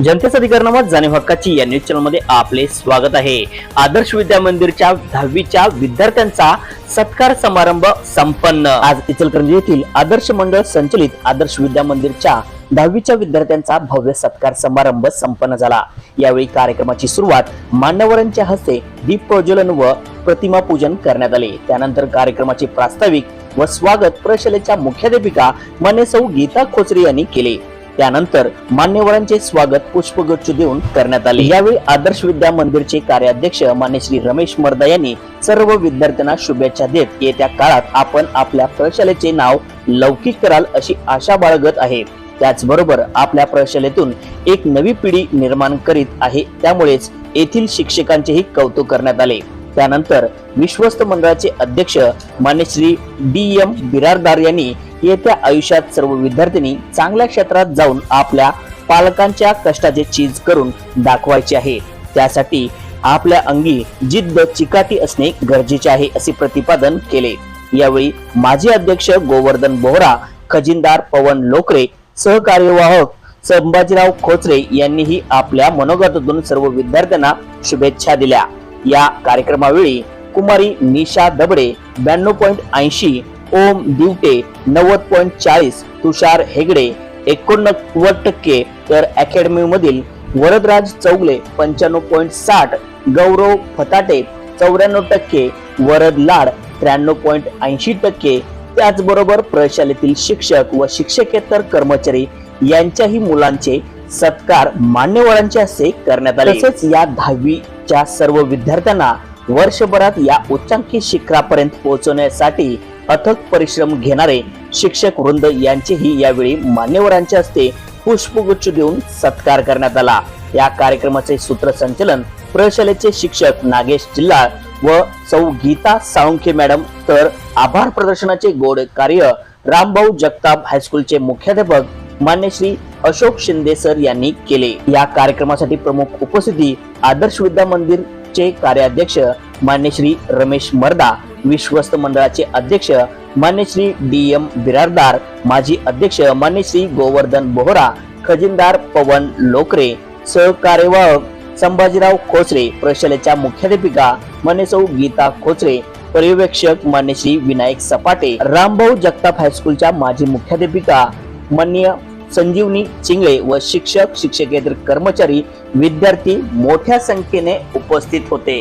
जनतेचा अधिकारनामा जाणीव हक्काची या न्यूज चॅनलमध्ये आपले स्वागत आहे. आदर्श विद्या मंदिरच्या दहावीच्या विद्यार्थ्यांचा सत्कार समारंभ संपन्न. आज इचलकरंजी येथील आदर्श मंडळ संचलित आदर्श विद्या मंदिरच्या दहावीच्या विद्यार्थ्यांचा भव्य सत्कार समारंभ संपन्न झाला. यावेळी कार्यक्रमाची सुरुवात मान्यवरांच्या हस्ते दीप प्रज्वलन व प्रतिमा पूजन करण्यात आले. त्यानंतर कार्यक्रमाचे प्रास्ताविक व स्वागत प्रशालेच्या मुख्याध्यापिका मनेसौ गीता खोचरे यांनी केले. त्यानंतर मान्यवरांचे स्वागत पुष्पगुच्छ देऊन करण्यात आले. यावेळी आदर्श विद्या मंदिरचे कार्याध्यक्ष मान्य श्री रमेश मर्दा यांनी सर्व विद्यार्थ्यांना शुभेच्छा देत येत्या काळात आपण आपल्या प्रशालेचे नाव लौकिक कराल अशी आशा बाळगत आहे. त्याचबरोबर आपल्या प्रशालेतून एक नवी पिढी निर्माण करीत आहे त्यामुळेच येथील शिक्षकांचेही कौतुक करण्यात आले. त्यानंतर विश्वस्त मंडळाचे अध्यक्ष मान्य श्री डी एम बिरारदार यांनी येत्या आयुष्यात सर्व विद्यार्थ्यांनी चांगल्या क्षेत्रात जाऊन आपल्या पालकांच्या कष्टाचे चीज करून दाखवायचे आहे. त्यासाठी आपल्या अंगी जिद्द चिकाटी असणे गरजेचे आहे असे प्रतिपादन केले. यावेळी माजी अध्यक्ष गोवर्धन बोहरा खजिनदार पवन लोकरे सहकार्यवाहक संभाजीराव खोचरे यांनीही आपल्या मनोगतातून सर्व विद्यार्थ्यांना शुभेच्छा दिल्या. या कार्यक्रमावेळी कुमारी निशा दबडे ब्याण्णव पॉईंट ऐंशी ओम दिवटे नव्वद पॉईंट चाळीस तुषार हेगडे एकोणनव्वद टक्के. तर अकॅडमी मधील वरदराज चौगले पंच्याण्णव पॉईंट साठ गौरव फताटे चौऱ्याण्णव टक्के वरद लाड त्र्याण्णव पॉईंट ऐंशी टक्के. त्याचबरोबर प्रशालेतील शिक्षक व शिक्षकेतर कर्मचारी यांच्याही मुलांचे सत्कार मान्यवरांच्या हस्ते करण्यात आले. तसेच या दहावीच्या सर्व विद्यार्थ्यांना वर्षभरात या उच्चांकी शिखरापर्यंत पोहोचवण्यासाठी अथक परिश्रम घेणारे शिक्षक वृंद यांचेही यावेळी मान्यवरांच्या हस्ते पुष्पगुच्छ देऊन सत्कार करण्यात आला. या कार्यक्रमाचे सूत्रसंचलन प्रशालेचे शिक्षक नागेश जिल्हा व सौ गीता साळुंखे मॅडम तर आभार प्रदर्शनाचे गोड कार्य रामभाऊ जगताप हायस्कूलचे मुख्याध्यापक मान्य श्री अशोक शिंदे सर यांनी केले. या कार्यक्रमासाठी प्रमुख उपस्थिती आदर्श विद्या मंदिरचे कार्याध्यक्ष मान्य श्री रमेश मर्दा विश्वस्त मंडळाचे अध्यक्ष मान्य श्री डी एम बिरारदार माजी अध्यक्ष मान्य श्री गोवर्धन बोहरा खजिनदार पवन लोकरे सहकार्यवाहक संभाजीराव खोचरे प्रशालेच्या मुख्याध्यापिका मनेसौ गीता खोचरे पर्यवेक्षक मान्यश्री विनायक सपाटे रामभाऊ जगताप हायस्कूलच्या माजी मुख्याध्यापिका मान्य संजीवनी चिंगळे व शिक्षक शिक्षकेतर कर्मचारी विद्यार्थी मोठ्या संख्येने उपस्थित होते.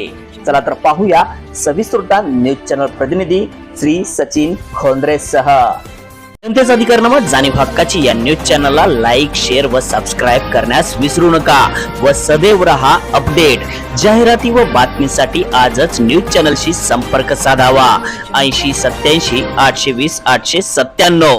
चला तर पाहूया सविस्तृता न्यूज चॅनल प्रतिनिधी श्री सचिन खोंद्रे सह. जनतेचा अधिकारनामा जाणीव हक्काची या न्यूज चॅनलला लाईक शेअर व सबस्क्राईब करण्यास विसरू नका व सदैव रहा अपडेट. जाहिराती व बातमीसाठी आजच न्यूज चॅनलशी संपर्क साधावा. ऐंशी सत्याऐंशी आठशे वीस आठशे सत्त्याण्णव.